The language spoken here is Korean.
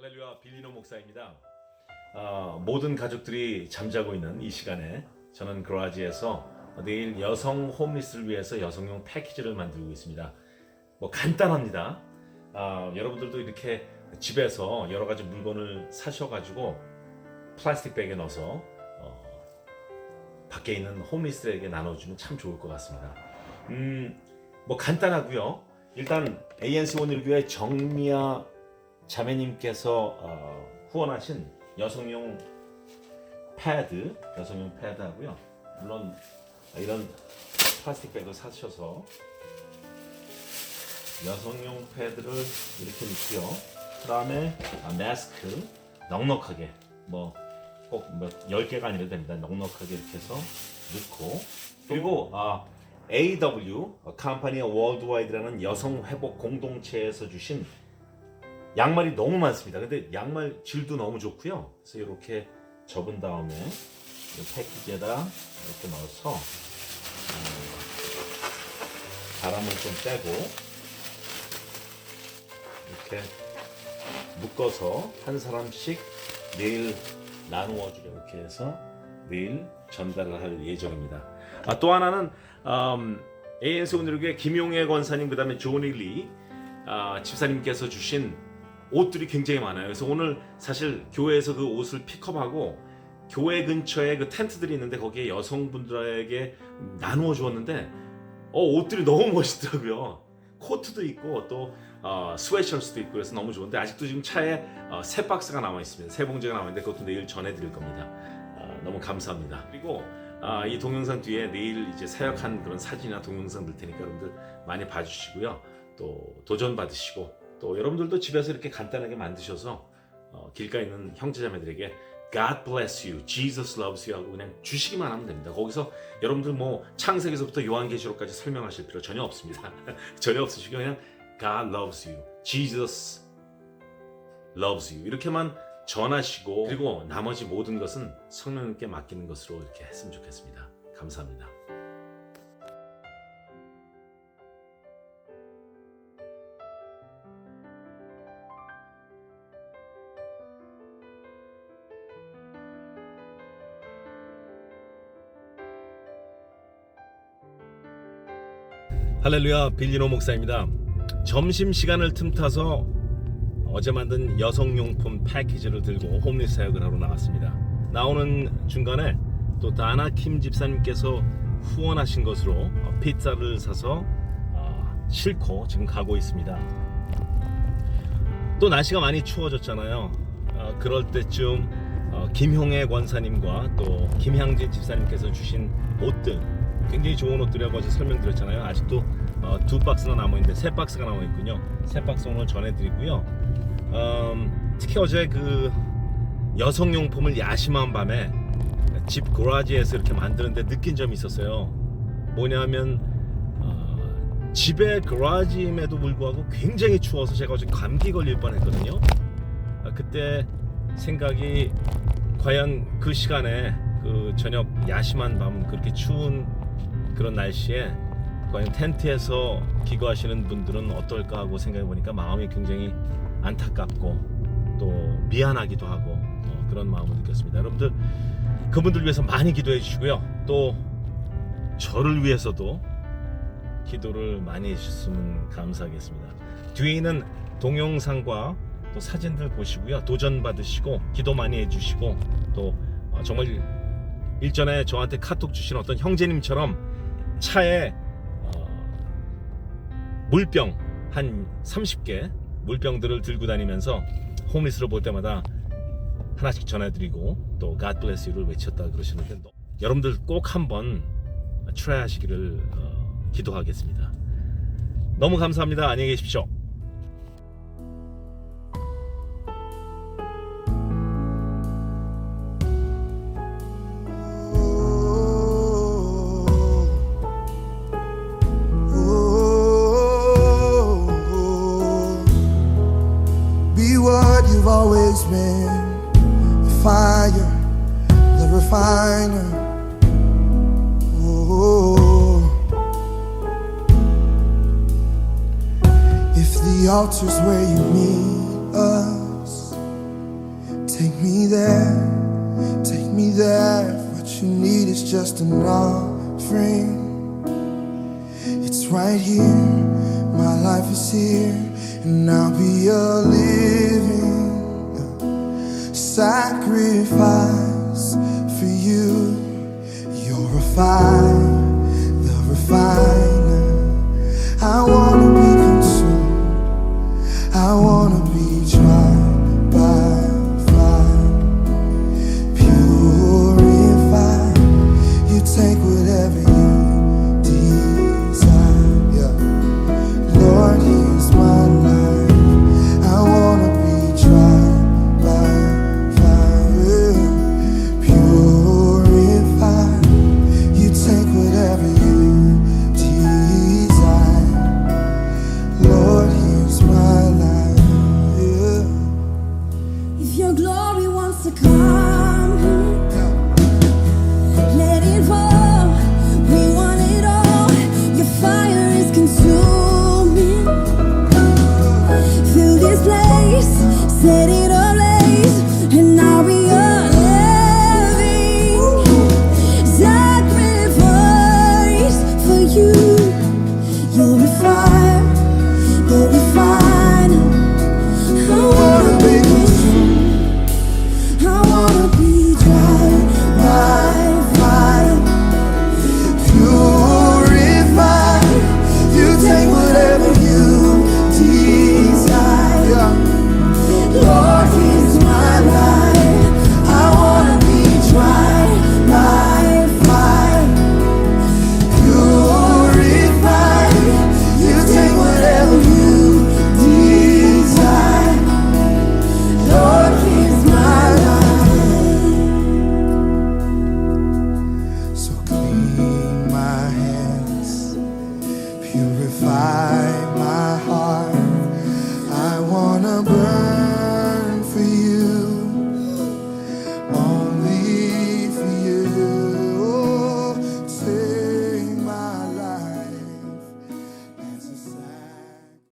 할렐루야 빌리노 목사입니다. 어, 모든 가족들이 잠자고 있는 이 시간에 저는 그라지에서 내일 여성 홈리스를 위해서 여성용 패키지를 만들고 있습니다. 뭐 간단합니다. 아, 여러분들도 이렇게 집에서 여러 가지 물건을 사셔가지고 플라스틱 백에 넣어서 어, 밖에 있는 홈리스에게 나눠주면 참 좋을 것 같습니다. 음, 뭐 간단하고요. 일단 ANC 원일교회 정미아 자매님께서 어, 후원하신 여성용 패드, 여성용 패드 하고요. 물론 이런 플라스틱 백을 사셔서 여성용 패드를 이렇게 넣고요. 그 다음에 아, 마스크 넉넉하게 뭐꼭몇 10개가 아니라도 됩니다. 넉넉하게 이렇게 해서 넣고 그리고 아 AW 컴퍼니의 월드와이드라는 여성 회복 공동체에서 주신 양말이 너무 많습니다. 근데 양말 질도 너무 좋고요. 그래서 이렇게 접은 다음에 이 패키지에다 이렇게 넣어서 음, 바람을 좀 빼고 이렇게 묶어서 한 사람씩 내일 나누어 주려 이렇게 해서 내일 전달을 할 예정입니다. 아, 또 하나는 음, ANC 오늘교회 김용애 권사님 그다음에 조니 리 아, 집사님께서 주신 옷들이 굉장히 많아요. 그래서 오늘 사실 교회에서 그 옷을 픽업하고 교회 근처에 그 텐트들이 있는데 거기에 여성분들에게 나누어 주었는데 어 옷들이 너무 멋있더라고요. 코트도 있고 또 어, 스웨셔츠도 있고 그래서 너무 좋은데 아직도 지금 차에 어, 세 박스가 남아 있습니다. 세 봉지가 남아 있는데 그것도 내일 전해드릴 겁니다. 아, 너무 감사합니다. 그리고 아, 이 동영상 뒤에 내일 이제 사역한 그런 사진이나 동영상 들 테니까 여러분들 많이 봐주시고요. 또 도전 받으시고 또 여러분들도 집에서 이렇게 간단하게 만드셔서 어, 길가에 있는 형제자매들에게 God bless you, Jesus loves you 하고 그냥 주시기만 하면 됩니다. 거기서 여러분들 뭐 창세기서부터 요한계시록까지 설명하실 필요 전혀 없습니다. 전혀 없으시고 그냥 God loves you, Jesus loves you 이렇게만 전하시고 그리고 나머지 모든 것은 성령님께 맡기는 것으로 이렇게 했으면 좋겠습니다. 감사합니다. 할렐루야 빌리노 목사입니다. 점심 시간을 틈타서 어제 만든 여성용품 패키지를 들고 홈리스 사역을 하러 나왔습니다. 나오는 중간에 또 다나 킴 집사님께서 후원하신 것으로 어, 피자를 사서 어, 싣고 지금 가고 있습니다. 또 날씨가 많이 추워졌잖아요. 어, 그럴 때쯤 어, 김형애 권사님과 또 김향진 집사님께서 주신 옷들 굉장히 좋은 옷들이라고 어제 설명드렸잖아요. 아직도 어, 두 박스나 남아 있는데 세 박스가 남아 있군요. 세 박스 오늘 전해드리고요. 음, 특히 어제 그 여성용품을 야심한 밤에 집 고라지에서 이렇게 만드는데 느낀 점이 있었어요. 뭐냐면 어, 집에 그라지임에도 불구하고 굉장히 추워서 제가 어제 감기 걸릴 뻔했거든요. 아, 그때 생각이 과연 그 시간에 그 저녁 야심한 밤 그렇게 추운 그런 날씨에 과연 텐트에서 기거하시는 분들은 어떨까 하고 생각해 보니까 마음이 굉장히 안타깝고 또 미안하기도 하고 어, 그런 마음을 느꼈습니다. 여러분들 그분들 위해서 많이 기도해 주시고요. 또 저를 위해서도 기도를 많이 해주셨으면 감사하겠습니다. 뒤에 있는 동영상과 또 사진들 보시고요. 도전 받으시고 기도 많이 해주시고 또 어, 정말 일전에 저한테 카톡 주신 어떤 형제님처럼 차에 어, 물병 한 30개 물병들을 들고 다니면서 홈리스를 볼 때마다 하나씩 전해드리고 또 God bless you를 외쳤다 그러시는데 또 여러분들 꼭 한번 트라이 하시기를 어, 기도하겠습니다. 너무 감사합니다. 안녕히 계십시오. Always been. The fire, the refiner. Oh. If the altar's where you meet us, Take me there, take me there. If What you need is just an offering. It's right here, my life is here, and I'll be a living sacrifice for you. You're a fire,